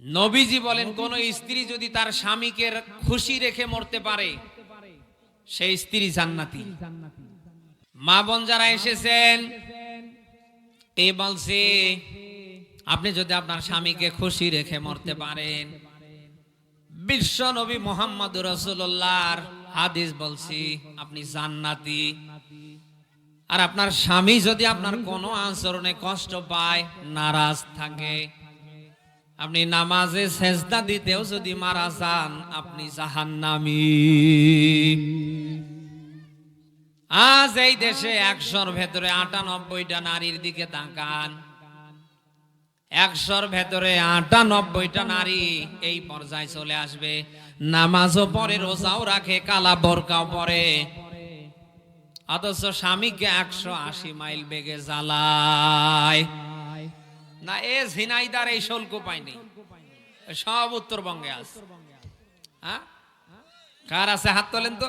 নবীজি বলেন কোন স্ত্রী যদি তার স্বামীকে খুশি রেখে মরতে পারে সেই স্ত্রী জান্নাতি। মা বোন যারা এসেছেন এই বলছে আপনি যদি আপনার স্বামীকে খুশি রেখে মরতে পারেন। বিশ্ব নবী মোহাম্মদ রসুল্লাহর হাদিস বলছি আপনি জান্নাতি। আর আপনার স্বামী যদি আপনার কোনো আচরণে কষ্ট পায় নারাজ থাকে। আপনি নামাজে সেজদা দিতেও যদি মারা যান, আপনি জাহান্নামী। আজ এই দেশে একশোর ভেতরে আটানব্বইটা নারীর দিকে তাকান। একশোর ভেতরে আটানব্বইটা নারী এই পর্যায়ে চলে আসবে। নামাজও পরে রোজাও রাখে, কালা বোরকাও পরে। অথচ স্বামীকে একশো আশি মাইল বেগে জ্বালায়। না এ ঝিনাইদার এই শুল্ক পায়নি। সব উত্তরবঙ্গে আছে। হ্যাঁ? কার আছে হাত তোলেন তো?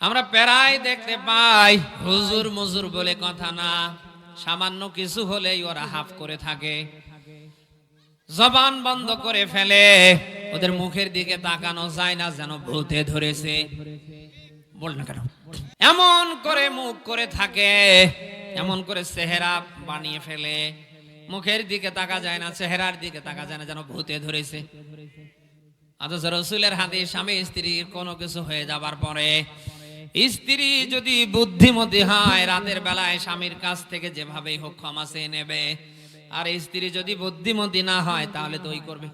আমরা প্রায় দেখতে পাই, হুজুর মজুর বলে কথা না। সামান্য কিছু হলেই ওরা হাফ করে থাকে। জবান বন্ধ করে ফেলে, ওদের মুখের দিকে তাকানো যায় না, যেন ভূতে ধরেছে। বল না কেন? এমন করে মুখ করে থাকে। এমন করে চেহারা বানিয়ে ফেলে। মুখের দিকে তাকা যায় না, চেহারার দিকে তাকা যায় না, যেন ভূতে ধরেছে। অথচ রসুলের হাতে স্বামী স্ত্রীর কোনো কিছু হয়ে যাবার পরে স্ত্রী যদি বুদ্ধিমতী হয়, রাতের বেলায় স্বামীর কাছ থেকে যেভাবেই হোক ক্ষমা চেয়ে নেবে। আর স্ত্রী যদি বুদ্ধিমতী না হয়, তাহলে তো ওই করবে।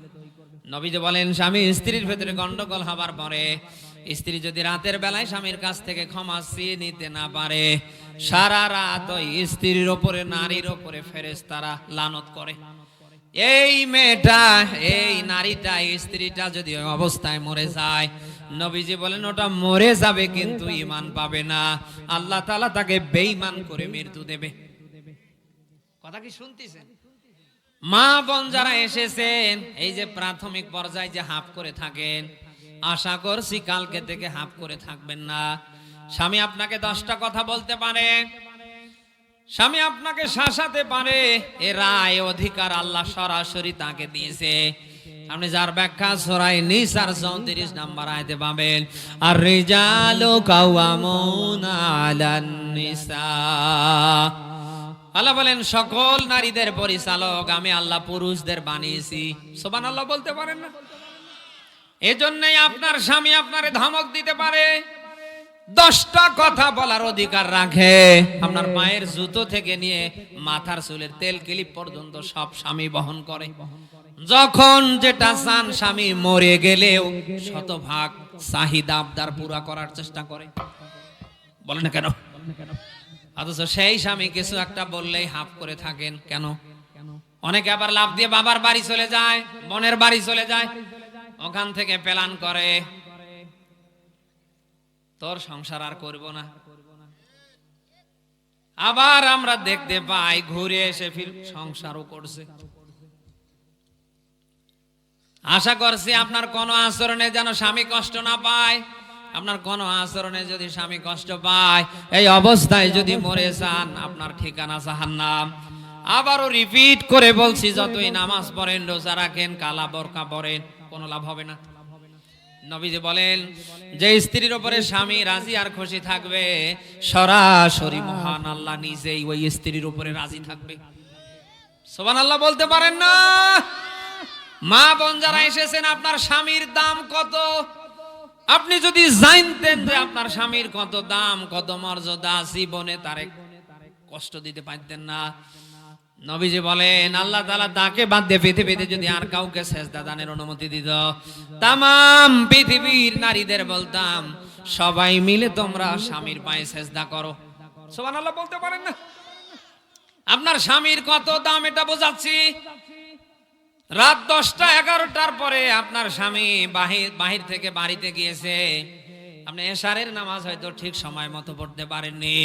নবীজি বলেন, স্বামী স্ত্রীর ভেতরে গন্ডগোল হবার পরে স্ত্রী যদি রাতের বেলায় স্বামীর কাছ থেকে ক্ষমা চেয়ে নিতে না পারে, সারা রাত ওই স্ত্রীর ওপরে, নারীর ওপরে ফেরেস তারা লানত করে। এই মেয়েটা, এই নারীটা স্ত্রীটা যদি অবস্থায় মরে যায়, নবীজি বলেন, ওটা মরে যাবে কিন্তু ইমান পাবে না। আল্লাহ তাআলা তাকে বেঈমান করে মৃত্যু দেবে। কথা কি শুনতেছেন? মা বোন যারা এসেছেন, এই যে প্রাথমিক পর্যায়ে যে হাফ করে থাকেন আশা করছি কালকে থেকে হাফ করে থাকবেন না। স্বামী আপনাকে দশটা কথা বলতে পারে। স্বামী আপনাকে শাসাতে পারে। এ রায় অধিকার আল্লাহ সরাসরি তাকে দিয়েছে। আপনি যার ব্যাখ্যা সরাই নিসার চৌত্রিশ নাম্বার আয়তে পাবেন আর রিজালু নিসা। আল্লাহ বলেন, সকল নারীদের পরিচালক আমি আল্লাহ পুরুষদের বানিয়েছি। সোবান আল্লাহ বলতে পারেন না? এজন্যই আপনার স্বামী আপনারে ধমক দিতে পারে। দশটা কথা বলার অধিকার রাখে। আপনার মায়ের জুতো থেকে নিয়ে মাথার চুলের তেল ক্লিপ পর্যন্ত সব স্বামী বহন করে। যখন যেটা চান স্বামী মরে গেলেও শতভাগ চাহিদা আবদার পুরা করার চেষ্টা করে। বলে না কেন? অথচ সেই স্বামী কিছু একটা বললেই হাফ করে থাকেন। কেন? অনেকে আবার লাভ দিয়ে বাবার বাড়ি চলে যায়, বোনের বাড়ি চলে যায়। ওখান থেকে প্ল্যান করে। তোর সংসার আর করব না। আবার আমরা দেখতে পাই, ঘুরে এসে ফির সংসারও করছে। আশা করছি আপনার কোনো আচরণে যেন স্বামী কষ্ট না পায়। আপনার কোনো আচরণে যদি স্বামী কষ্ট পায়, এই অবস্থায় যদি মরে যান, আপনার ঠিকানা জাহান্নাম। আবারও রিপিট করে বলছি, যতই নামাজ পড়েন, রোজা রাখেন, কালা বরকা পড়েন কোনো লাভ হবে না। নবীজি বলেন, যে স্ত্রীর উপরে স্বামী রাজি আর খুশি থাকবে, সরাসরি মহান আল্লাহ নিজেই ওই স্ত্রীর উপরে রাজি থাকবে। সোবান আল্লাহ বলতে পারেন না? মা বোন যারা এসেছেন, আপনার স্বামীর দাম কত? আপনি যদি জানতেন যে আপনার স্বামীর কত দাম, কত মর্যাদা, জীবনে তারে কষ্ট দিতে পারতেন না। নবীজি বলেন, আল্লাহ তাআলা তাকে বাদ দিয়ে পৃথিবীতে যদি আর কাউকে সেজদা দানের অনুমতি দিত। তামাম পৃথিবীর নারীদের বলতাম, সবাই মিলে তোমরা স্বামীর পায়ে সেজদা করো। সুবহানাল্লাহ বলতে পারেন না? আপনার স্বামীর কত দাম এটা বোঝাচ্ছি? রাত দশটা এগারোটার পরে আপনার স্বামী বাহির বাহির থেকে বাড়িতে গিয়েছে। আপনি এশারের নামাজ হয়তো ঠিক সময় মতো পড়তে পারেননি।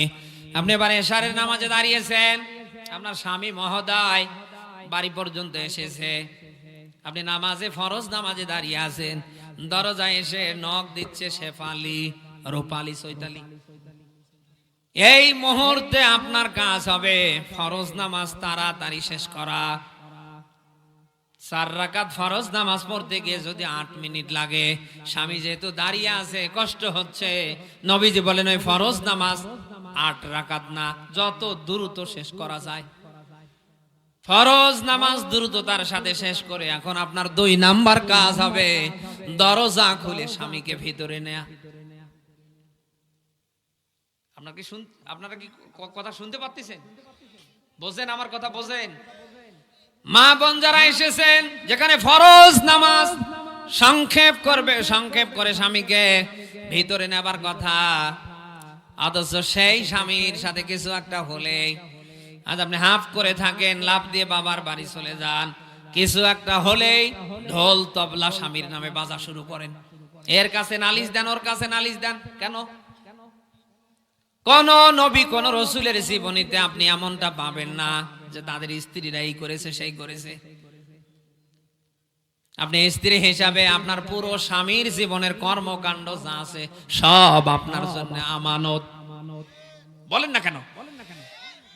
আপনি এবার এশারের নামাজে দাঁড়িয়েছেন। আপনার স্বামী মহোদয় বাড়ি পর্যন্ত এসেছে। আপনি নামাজে ফরজ নামাজে দাঁড়িয়ে আছেন। দরজায় এসে নখ দিচ্ছে শেফালি, রূপালি, চৈতালি। এই মুহূর্তে আপনার কাজ হবে ফরজ নামাজ তাড়াতাড়ি শেষ করা। চার রাকাত ফরজ নামাজ পড়তে গিয়ে যদি আট মিনিট লাগে, স্বামী যেহেতু দাঁড়িয়ে আছে, কষ্ট হচ্ছে, নবীজি বলেন, ওই ফরজ নামাজ আট রাকাত না, যত দ্রুত শেষ করা যায়। ফরজ নামাজ দ্রুততার সাথে শেষ করে এখন আপনার দুই নাম্বার কাজ হবে দরজা খুলে স্বামীকে ভিতরে নেয়া। আপনার কি শুন আপনারা কি কথা শুনতে পাচ্ছেন বোঝেন, আমার কথা বোঝেন। মা বোন যারা এসেছেন, যেখানে ফরজ নামাজ সংক্ষেপ করবে, সংক্ষেপ করে স্বামীকে ভিতরে নেবার কথা। অথচ সেই স্বামীর সাথে কিছু একটা হলে আজ আপনি হাফ করে থাকেন লাভ দিয়ে বাবার বাড়ি চলে যান। কিছু একটা হলেই ঢোল তবলা স্বামীর নামে বাজা শুরু করেন। এর কাছে নালিশ দেন, ওর কাছে নালিশ দেন। কেন? কোন নবী, কোন রসুলের জীবনীতে আপনি এমনটা পাবেন না যে তাদের স্ত্রীরা এই করেছে, সেই করেছে। আপনি স্ত্রী হিসাবে আপনার পুরো স্বামীর জীবনের কর্মকাণ্ড যা আছে, সব আপনার জন্য আমানত। বলেন না কেন?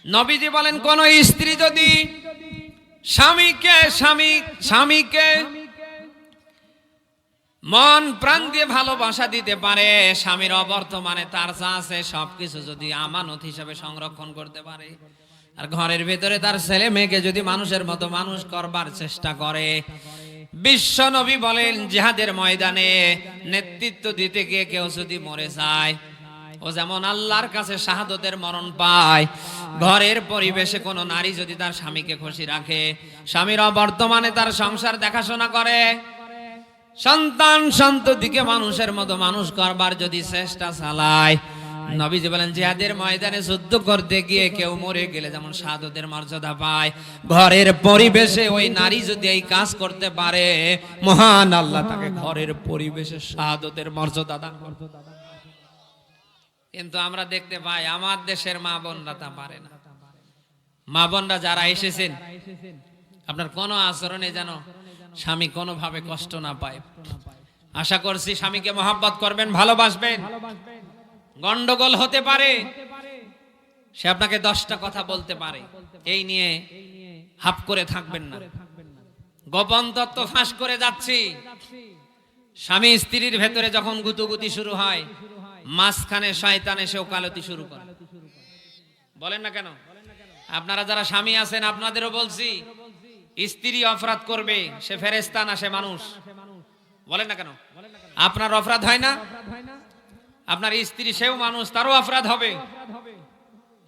নবীজি বলেন, কোন স্ত্রী যদি স্বামীকে, স্বামী, স্বামীকে মন প্রাণ দিয়ে ভালোবাসা দিতে পারে, স্বামীর অবর্তমানে তার যা আছে, সবকিছু যদি আমানত হিসাবে সংরক্ষণ করতে পারে, আর ঘরের ভেতরে তার ছেলে মেয়েকে যদি মানুষের মতো মানুষ করবার চেষ্টা করে বিশ্ব নবী বলেন, জিহাদের ময়দানে নেতৃত্ব দিতে গিয়ে কেউ যদি মরে যায়, ও যেমন আল্লাহর কাছে শাহাদতের মরণ পায়, ঘরের পরিবেশে কোনো নারী যদি তার স্বামীকে খুশি রাখে, স্বামীর অবর্তমানে তার সংসার দেখাশোনা করে। সন্তান সন্ততিকে মানুষের মতো মানুষ করবার যদি চেষ্টা চালায় নবীজি বলেন, জিহাদের ময়দানে যুদ্ধ করতে গিয়ে কেউ মরে গেলে যেমন সাধুদের মর্যাদা পায়, ঘরের পরিবেশে ওই নারী যদি এই কাজ করতে পারে, মহান আল্লাহ তাকে ঘরের পরিবেশে সাধুদের মর্যাদা দান করতে কিন্তু আমরা দেখতে পাই, আমার দেশের মা বোনরা তা পারে না। মা বোনরা যারা এসেছেন, আপনার কোনো আচরণে যেন স্বামী কোনোভাবে কষ্ট না পায়। আশা করছি স্বামীকে মহাব্বত করবেন, ভালোবাসবেন। গন্ডগোল হতে পারে। সে আপনাকে দশটা কথা বলতে পারে। এই নিয়ে হাফ করে থাকবেন না। গোপন তত্ত্ব ফাঁস করে যাচ্ছি। স্বামী স্ত্রীর ভেতরে যখন গুতুগুতি শুরু হয়, মাঝখানে শয়তান এসে ওকালতি শুরু করে। বলেন না কেন? আপনারা যারা স্বামী আছেন, আপনাদেরও বলছি, স্ত্রী অপরাধ করবে, সে ফেরেস্তা না, সে মানুষ। বলেন না কেন? আপনার অপরাধ হয় না? আপনার স্ত্রী সেও মানুষ, তারও অপরাধ হবে।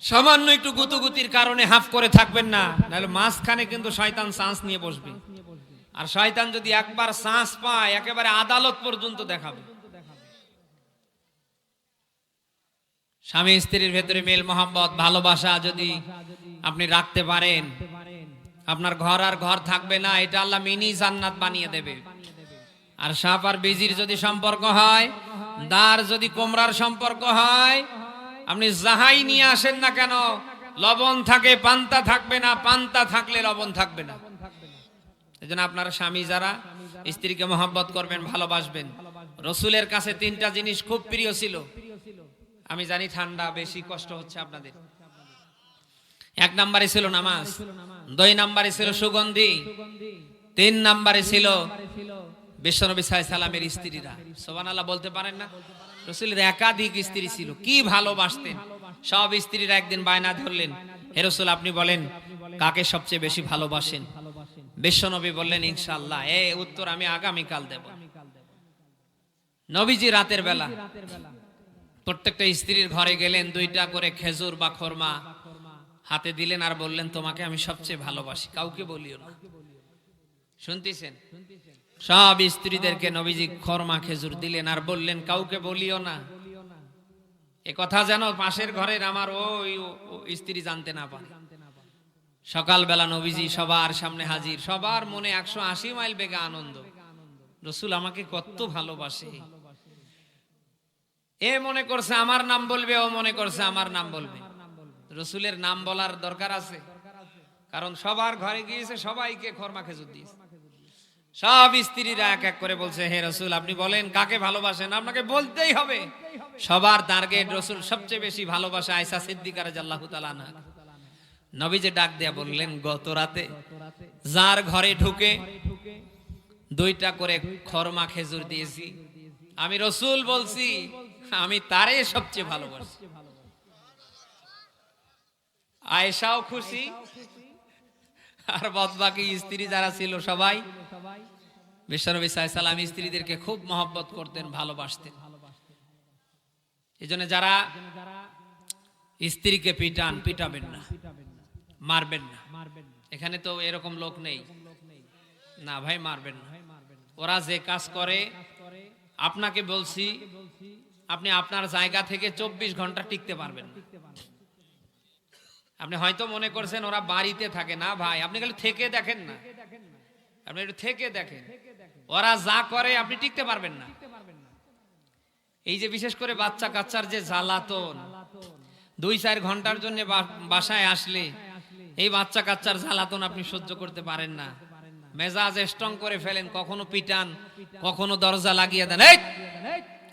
সামান্য একটু গুতুগুতির কারণে হাফ করে থাকবেন না, নাহলে মাঝখানে কিন্তু শয়তান চান্স নিয়ে বসবে। আর শয়তান যদি একবার চান্স পায়, একেবারে আদালত পর্যন্ত দেখাবে। স্বামী স্ত্রীর ভেতরে মেল মোহাম্মত ভালোবাসা যদি আপনি রাখতে পারেন, আপনার ঘর আর ঘর থাকবে না, এটা আল্লাহ মিনি জান্নাত বানিয়ে দেবে। আর সাপ আর বিজির যদি সম্পর্ক হয় দার যদি কোমরার সম্পর্ক হয়, আপনি যাহাই নিয়ে আসেন না কেন, লবণ থাকে, পান্তা থাকবে না, পান্তা থাকলে লবণ থাকবে না। এই জন্য আপনার স্বামী যারা, স্ত্রীকে মহব্বত করবেন, ভালোবাসবেন। রসুলের কাছে তিনটা জিনিস খুব প্রিয় ছিল। আমি জানি ঠান্ডা বেশি কষ্ট হচ্ছে আপনাদের। এক নম্বরে ছিল নামাজ, দুই নম্বরে ছিল সুগন্ধি, তিন নম্বরে ছিল বিশ্বনবী সাই সালামের স্ত্রীরা। সোবান আল্লাহ বলতে পারেন না? রসুলের একাধিক স্ত্রী ছিল। কি ভালোবাসতেন? সব স্ত্রীরা একদিন বায়না ধরলেন, হে রসুল, আপনি বলেন, কাকে সবচেয়ে বেশি ভালোবাসেন? বিশ্বনবী বললেন ইনশাল্লাহ এ উত্তর আমি আগামীকাল দেব। নবীজি রাতের বেলা প্রত্যেকটা স্ত্রীর ঘরে গেলেন, দুইটা করে খেজুর বা খরমা হাতে দিলেন আর বললেন, তোমাকে আমি সবচেয়ে ভালোবাসি। কাউকে বলিও না। শুনতেছেন? সব স্ত্রীদেরকে নবীজি খরমা খেজুর দিলেন আর বললেন, কাউকে বলিও না। এ কথা যেন পাশের ঘরের আমার ওই স্ত্রী জানতে না পারে। সকালবেলা নবীজি সবার সামনে হাজির, সবার মনে একশো আশি মাইল বেগে আনন্দ। রসুল আমাকে কত ভালোবাসে। এ মনে করছে আমার নাম বলবে, ও মনে করছে আমার নাম বলবে। রসুলের নাম বলার দরকার আছে, কারণ সবার ঘরে গিয়েছে, সবাইকে খরমা খেজুর দিয়েছে। সব স্ত্রীরা এক এক করে বলছে, হে রসুল, আপনি বলেন, কাকে ভালোবাসেন? আপনাকে বলতেই হবে। সবার টার্গেট রসুল সবচেয়ে বেশি ভালোবাসে আয়সা সিদ্দিকার জাল্লাহ নবী যে ডাক দেয়া বললেন, গত রাতে যার ঘরে ঢুকে দুইটা করে খরমা খেজুর দিয়েছি। আমি রসুল বলছি, আমি তারে সবচেয়ে ভালোবাসি। আয়েশাও খুশি। আর বদবাকি স্ত্রী যারা ছিল সবাই বিশ্বনবী সাল্লাম স্ত্রীদেরকে খুব মহব্বত করতেন, ভালোবাসতেন। এই জন্য যারা স্ত্রীকে পিটান, পিটাবেন না, মারবেন না। এখানে তো এরকম লোক নেই। না ভাই, মারবেন না। ওরা যে কাজ করে, আপনাকে বলছি, আপনি আপনার জায়গা থেকে চব্বিশ ঘণ্টা টিকতে পারবেন আপনি হয়তো মনে করছেন ওরা বাড়িতে থাকে। না ভাই, আপনি খালি থেকে দেখেন না। আপনি একটু থেকে দেখেন। ওরা যা করে আপনি টিকতে পারবেন না। এই যে বিশেষ করে বাচ্চা কাচ্চার যে জ্বালাতন, দুই চার ঘণ্টার জন্য বাসায় আসলে এই বাচ্চা কাচ্চার জ্বালাতন আপনি সহ্য করতে পারেন না। মেজাজ স্ট্রং করে ফেলেন, কখনো পিটান, কখনো দরজা লাগিয়ে দেন।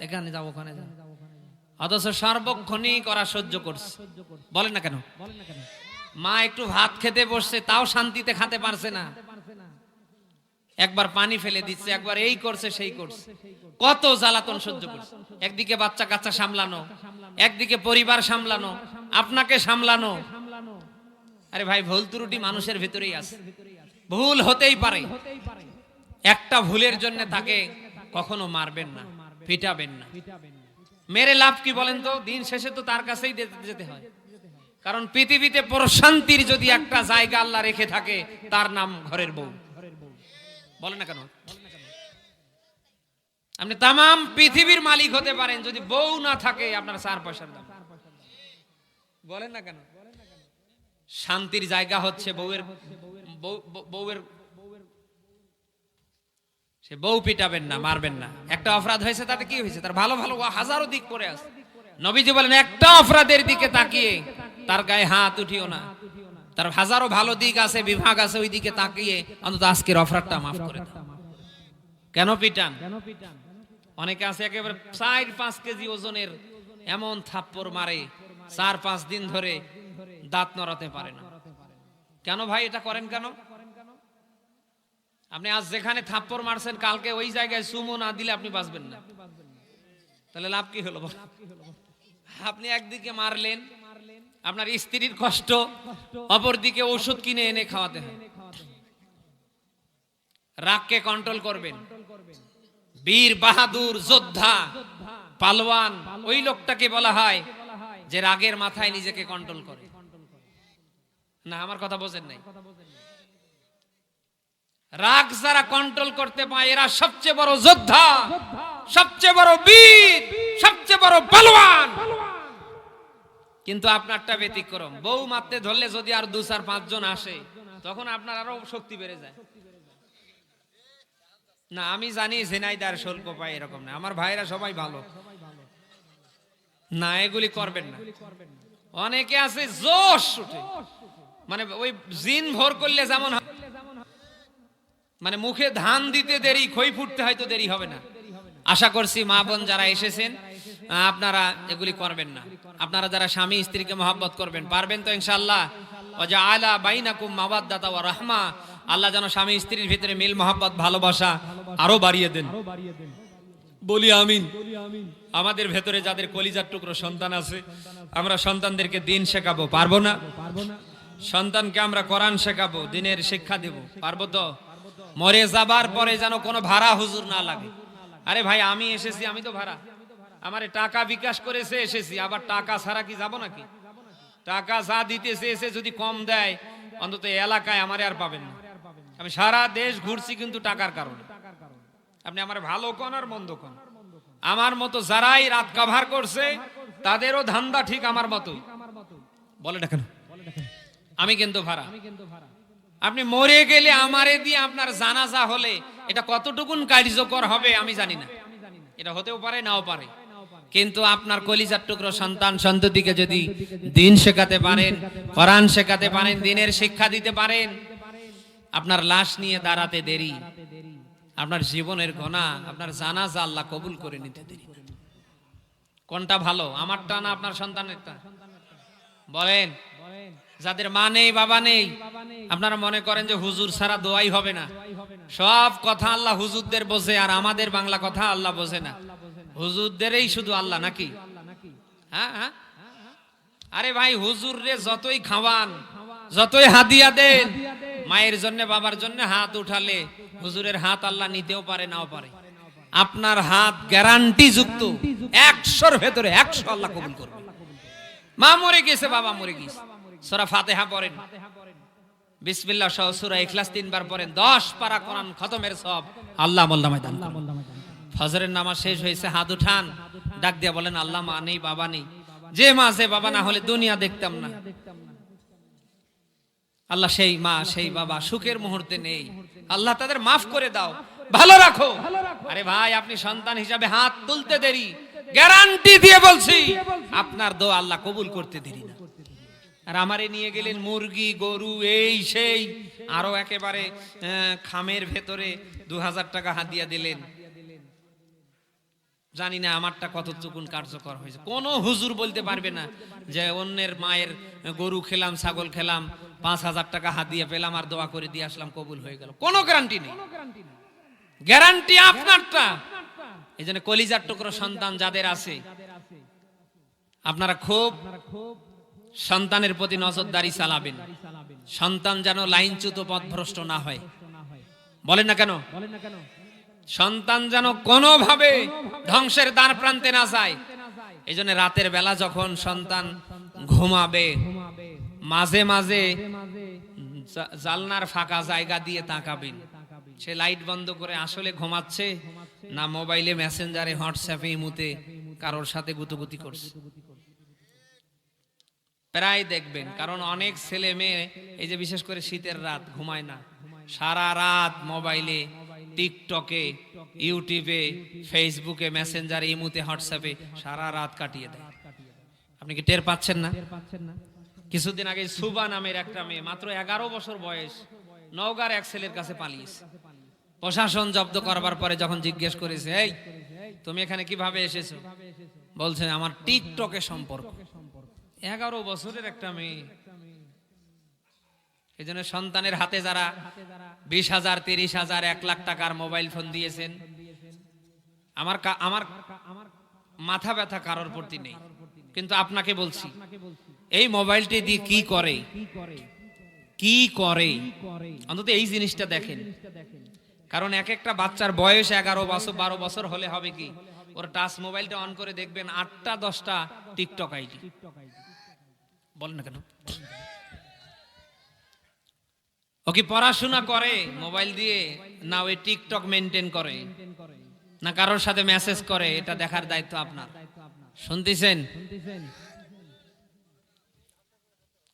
এখানে যাও, ওখানে যাও। অথচ সার্বক্ষণিক করা সহ্য করছে। বলেন না কেন? মা একটু ভাত খেতে বসছে, তাও শান্তিতে খেতে পারছে না। একবার পানি ফেলে দিচ্ছে, একবার এই করছে, সেই করছে। কত জ্বালাতন সহ্য করছে। একদিকে বাচ্চা কাচ্চা সামলানো, একদিকে পরিবার সামলানো, আপনাকে সামলানো। আরে ভাই, ভুল ত্রুটি মানুষের ভিতরেই আছে। ভুল হতেই পারে। একটা ভুলের জন্য তাকে কখনো মারবেন না, পিটাবেন না। মেরে লাভ কি বলেন তো? দিন শেষে তো তার কাছেই যেতে হয়। কারণ পৃথিবীতে প্রশান্তির যদি একটা জায়গা আল্লাহ রেখে থাকে, তার নাম ঘরের বউ। বলেন না কেন? আপনি তামাম পৃথিবীর মালিক হতে পারেন, যদি বউ না থাকে, আপনার চার পয়সার দাম। বলেন না কেন? শান্তির জায়গা হচ্ছে বউয়ের, বউ- বউ- বউয়ের, সে বউ পিটাবেন না, মারবেন না। একটা অপরাধ হয়েছে, তাতে কি হয়েছে? তার ভালো ভালো হাজারো দিক করে আছে। নবীজি বলেন, একটা অপরাধের দিকে তাকিয়ে তার গায়ে হাত উঠিও না। তার হাজারো ভালো দিক আছে, বিভাগ আছে ওই দিকে তাকিয়ে অন্তত আজকের অফারটা মাফ করে দাও। কেন পিটান? অনেকে আছে একেবারে চার পাঁচ কেজি ওজনের এমন থাপ্পড় মারে, চার পাঁচ দিন ধরে দাঁত নড়াতে পারে না। কেন ভাই এটা করেন কেন? আপনি আজ যেখানে থাপ্পড় মারছেন, কালকে ওই জায়গায় সুমো না দিলে আপনি বাঁচবেন না। তাহলে লাভ কি হলো? আপনি একদিকে মারলেন আপনার স্ত্রীর কষ্ট, অপরদিকে ওষুধ কিনে এনে খাওয়াতে হয়। রাগকে কন্ট্রোল করবেন। বীর বাহাদুর, যোদ্ধা পালওয়ান ওই লোকটাকে বলা হয় যে রাগের মাথায় নিজেকে কন্ট্রোল করে। না, আমার কথা বোঝেন নাই। রাগ যারা কন্ট্রোল করতে পায়, এরা সবচেয়ে বড় যোদ্ধা, সবচেয়ে বড় বীর, সবচেয়ে বড় পালওয়ান কিন্তু আপনারটা ব্যতিক্রম। বউ মারতে ধরলে যদি আর দু চার পাঁচজন আসে, তখন আপনার আরও শক্তি বেড়ে যায়। না, আমি জানি ঝিনাইদার শুল্ক পায় এরকম না, আমার ভাইরা সবাই ভালো। না, এগুলি করবেন না। অনেকে আছে জোশ উঠে। মানে ওই জিন ভোর করলে যেমন মানে মুখে ধান দিতে দেরি, খই ফুটতে হয়তো দেরি হবে না। আশা করছি মা বোন যারা এসেছেন আপনারা এগুলি করবেন না। আপনারা যারা স্বামী, স্ত্রীকে মহব্বত করবেন, পারবেন তো ইনশাল্লাহ ওজা আলা বাইনাকুম মাওয়াদ্দাতা ওয়া রাহমা। আল্লাহ যেন স্বামী, স্ত্রীর ভিতরে মিল, মহব্বত, ভালোবাসা আরও বাড়িয়ে দেন। বলি আমিন। আমাদের ভেতরে যাদের কলিজার টুকরো সন্তান আছে, আমরা সন্তানদেরকে দিন শেখাবো, পারব না। সন্তানকে আমরা কোরআন শেখাবো, দিনের শিক্ষা দেব, পারব তো? মরে যাবার পরে যেন কোনো ভাড়া হুজুর না লাগে। আরে ভাই, আমি এসেছি, আমি তো ভাড়া। আমারে টাকা বিকাশ করেছে এসেছি, আবার টাকা ছাড়া কি যাব নাকি? টাকা যা দিতেছে এসে যদি কম দেয়, অন্তত এলাকায় আমারে আর পাবেন না। আমি সারা দেশ ঘুরছি কিন্তু টাকার কারণে। আপনি আমার ভালো কোন আর মন্দ কোন? আমার মতো যারাই রাত কাভার করছে, তাদেরও ধান্দা ঠিক আমার মতোই। বলে না আমি কিন্তু ভাড়া। আপনি মরে গেলে আমারে দিয়ে আপনার জানাজা হলে এটা কতটুকুন কার্যকর হবে আমি জানি না। এটা হতেও পারে, নাও পারে। কিন্তু আপনার কলিজার টুকরো সন্তান সন্ততিকে যদি দিন শেখাতে পারেন, কোরআন শেখাতে পারেন, দিনের শিক্ষা দিতে পারেন, আপনার লাশ নিয়ে দাঁড়াতে দেরি, আপনার জীবনের গোনা, আপনার জানাজা আল্লাহ কবুল করে নিতে দেরি। কোনটা ভালো? আমারটা না আপনার সন্তানেরটা? বলেন, যাদের মা নেই, বাবা নেই, আপনারা মনে করেন যে হুজুর ছাড়া দোয়াই হবে না। সব কথা আল্লাহ হুজুরদের বোঝে আর আমাদের বাংলা কথা আল্লাহ বোঝে না। হুজুরদেরই শুধু আল্লাহ নাকি? হ্যাঁ হ্যাঁ। আরে ভাই হুজুর রে যতই খাওয়ান, যতই হাদিয়া দেন, মায়ের জন্য, বাবার জন্য হাত উঠালে হুজুরের হাত আল্লাহ নিতেও পারে, নাও পারে। আপনার হাত গ্যারান্টি যুক্ত, একশোর ভেতরে একশো আল্লাহ কবুল করবে। মা মরে গেছে, বাবা মরে গেছে। সোরা ফাতেহা পড়েন। বিসমিল্লাহ সহ সূরা ইখলাস তিনবার পড়েন। 10 পারা কোরআন খতমের সব আল্লাহ মোল্লা ময়দান ফজরের নামাজ শেষ হয়েছে, হাত উঠান। ডাক দিয়া বলেন, আল্লাহ মা নেই, বাবা নেই। যে মা যে বাবা না হলে দুনিয়া দেখতাম না। আল্লাহ সেই মা, সেই বাবা সুখের মুহূর্তে নেই। আল্লাহ তাদের মাফ করে দাও। ভালো রাখো। আরে ভাই, আপনি সন্তান হিসাবে হাত তুলতে দেরি। গ্যারান্টি দিয়ে বলছি, আপনার দোয়া আল্লাহ কবুল করতে দেরি না। আর আমারে নিয়ে গেলেন মুরগি, গরু, এই, সেই। আরও একেবারে খামের ভেতরে দু হাজার টাকা হাতিয়া দিলেন। জানি না আমারটা কতটুকুন কার্যকর হয়েছে। কোন হুজুর বলতে পারবে না যে অন্যের মায়ের গরু খেলাম, ছাগল খেলাম, পাঁচ হাজার টাকা হাত দিয়ে পেলাম আর দোয়া করে দিয়ে আসলাম, কবুল হয়ে গেল। কোনো গ্যারান্টি নেই। গ্যারান্টি আপনারটা। এই জন্য কলিজার টুকরো সন্তান যাদের আছে, আপনারা খুব সন্তানের প্রতি নজরদারি চালাবেন। সন্তান যেন লাইনচ্যুত পথভ্রষ্ট না হয়। বলেন না কেন? সন্তান যেন কোনোভাবে ধ্বংসের দ্বার প্রান্তে না যায়। এই জন্য রাতের বেলা যখন সন্তান ঘুমাবে, মাঝে মাঝে জালনার ফাঁকা জায়গা দিয়ে তাকাবেন। সে লাইট বন্ধ করে আসলে ঘুমাচ্ছে না মোবাইলে, মেসেঞ্জারে, হোয়াটসঅ্যাপে, ইমুতে কারোর সাথে গুতুগুতি করছে। প্রায় দেখবেন, কারণ অনেক ছেলে মেয়ে এই যে বিশেষ করে শীতের রাত, ঘুমায় না। সারা রাত মোবাইলে টিকটকে, ইউটিউবে, ফেসবুকে, মেসেঞ্জারে, ইমুতে, হোয়াটসঅ্যাপে সারা রাত কাটিয়ে দেয়। আপনি কি টের পাচ্ছেন না? কিছুদিন আগে সুবা নামের একটা মেয়ে, মাত্র এগারো বছর বয়স, নওগার এক ছেলের কাছে পালিয়েছে। প্রশাসন জব্দ করবার পরে যখন জিজ্ঞেস করেছে, এই, তুমি এখানে কীভাবে এসেছ? বলছে, আমার টিকটকে সম্পর্ক। এগারো বছরের একটা মেয়ে এই জন্য সন্তানের হাতে যারা বিশ হাজার, তিরিশ হাজার, এক লাখ টাকার মোবাইল ফোন দিয়েছেন, আমার আমার মাথা ব্যথা কারোর প্রতি নেই। কিন্তু আপনাকে বলছি, এই মোবাইলটি দিয়ে কি করে? কি করে? অন্তত এই জিনিসটা দেখেন। কারণ এক একটা বাচ্চার বয়স এগারো বছর, বারো বছর হলে হবে কি? ওর টাচ মোবাইলটা অন করে দেখবেন আটটা, দশটা টিকটক আইডি। বলেন না কেন? ও কি পড়াশোনা করে? মোবাইল দিয়ে? না, ওই টিকটক মেনটেন করে। না, কারোর সাথে মেসেজ করে, এটা দেখার দায়িত্ব আপনার। শুনতেছেন?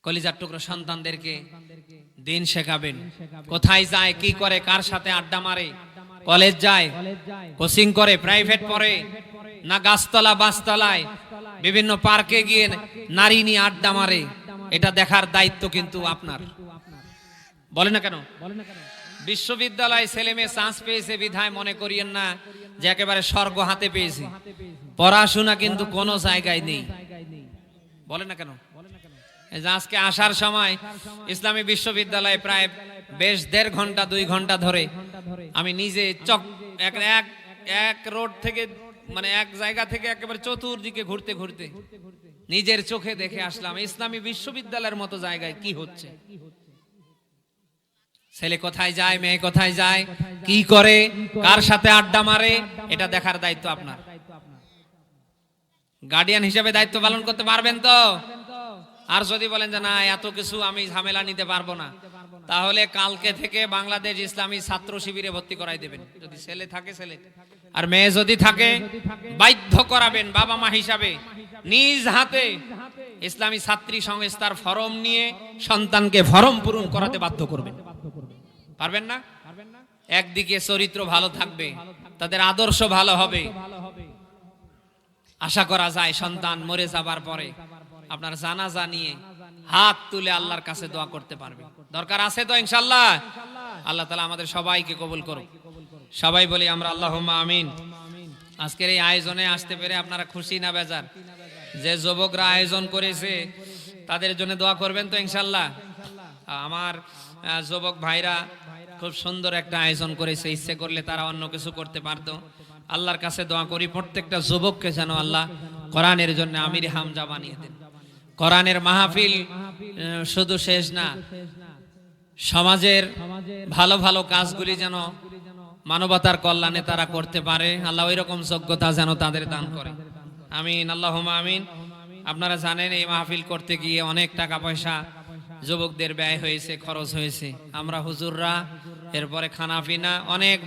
কলিজার টুকরো সন্তানদেরকে দিন শেখাবেন। কোথায় যায়, কি করে, কার সাথে আড্ডা মারে? কলেজ যায়, কোচিং করে প্রাইভেট পড়ে, না গাছতলা, বাসতলায়, বিভিন্ন পার্কে গিয়ে নারী নিয়ে আড্ডা মারে? এটা দেখার দায়িত্ব কিন্তু আপনার। বলে না কেন? বিশ্ববিদ্যালয় ছেলে মেয়ে চান্স পেয়েছে বিধায় মনে করিয়েন না যে একেবারে স্বর্গ হাতে পেয়েছি। পড়াশোনা কিন্তু কোনো জায়গায় নেই। বলে না কেন? আজকে আসার সময় ইসলামী বিশ্ববিদ্যালয়ে প্রায় বেশ দেড় ঘণ্টা, দুই ঘণ্টা ধরে আমি নিজে চক এক এক এক রোড থেকে মানে এক জায়গা থেকে একেবারে চতুর্দিকে ঘুরতে ঘুরতে নিজের চোখে দেখে আসলাম, ইসলামী বিশ্ববিদ্যালয়ের মতো জায়গায় কি হচ্ছে? ছেলে কোথায় যায়, মেয়ে কোথায় যায়, কি করে, কার সাথে আড্ডা মারে, এটা দেখার দায়িত্ব আপনার। গার্ডিয়ান হিসেবে দায়িত্ব পালন করতে পারবেন তো? আর যদি বলেন যে না, এত কিছু আমি ঝামেলা নিতে পারব না, তাহলে কালকে থেকে বাংলাদেশ ইসলামী ছাত্র শিবিরে ভর্তি করাই দেবেন। যদি ছেলে থাকে, ছেলে। আর মেয়ে যদি থাকে, বাধ্য করাবেন বাবা মা হিসাবে। নিজ হাতে ইসলামী ছাত্রী সংস্থার ফরম নিয়ে সন্তানকে ফরম পূরণ করাতে বাধ্য করবেন। পারবেন না? একদিকে চরিত্র ভালো থাকবে, তাদের আদর্শ ভালো হবে। আশা করা যায় সন্তান মরে যাবার পরে আপনার জানাজা নিয়ে হাত তুলে আল্লাহর কাছে দোয়া করতে পারবে। দরকার আছে তো ইনশাল্লাহ আল্লাহ তালা আমাদের সবাইকে কবুল করুক। সবাই বলি আমরা আল্লাহ আমিন। আজকের এই আয়োজনে আসতে পেরে আপনারা খুশি না বেজার? যে যুবকরা আয়োজন করেছে, তাদের জন্য দোয়া করবেন তো ইনশাল্লাহ আমার যুবক ভাইরা খুব সুন্দর একটা আয়োজন করেছে। ইচ্ছে করলে তারা অন্য কিছু করতে পারতো। আল্লাহর কাছে দোয়া করি, প্রত্যেকটা যুবককে যেন আল্লাহ কোরআনের জন্য আমির হামজা বানিয়ে দেন। কোরআনের মাহফিল শুধু শেষ না, সমাজের ভালো ভালো কাজগুলি যেন মানবতার কল্যাণে তারা করতে পারে। আল্লাহ ওই রকম যোগ্যতা যেন তাদের দান করে। আমিন আল্লাহ আমিন। আপনারা জানেন, এই মাহফিল করতে গিয়ে অনেক টাকা পয়সা যুবকদের ব্যয় হয়েছে খরচ হয়েছে। আমরা হুজুররা এরপরে খানা পিনা অনেক